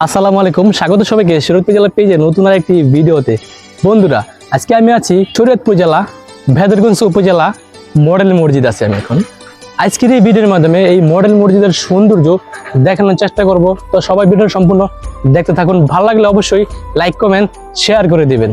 আসসালামু আলাইকুম, স্বাগত সবাইকে শরীয়তপুর জেলা পেজে নতুন আর একটি ভিডিওতে। বন্ধুরা, আজকে আমি আছি শরীয়তপুর জেলা, ভেদরগঞ্জ উপজেলা, মডেল মসজিদ আছে আমি এখন। আজকের এই ভিডিওর মাধ্যমে এই মডেল মসজিদের সৌন্দর্য দেখানোর চেষ্টা করব। তো সবাই ভিডিও সম্পূর্ণ দেখতে থাকুন। ভালো লাগলে অবশ্যই লাইক কমেন্ট শেয়ার করে দিবেন।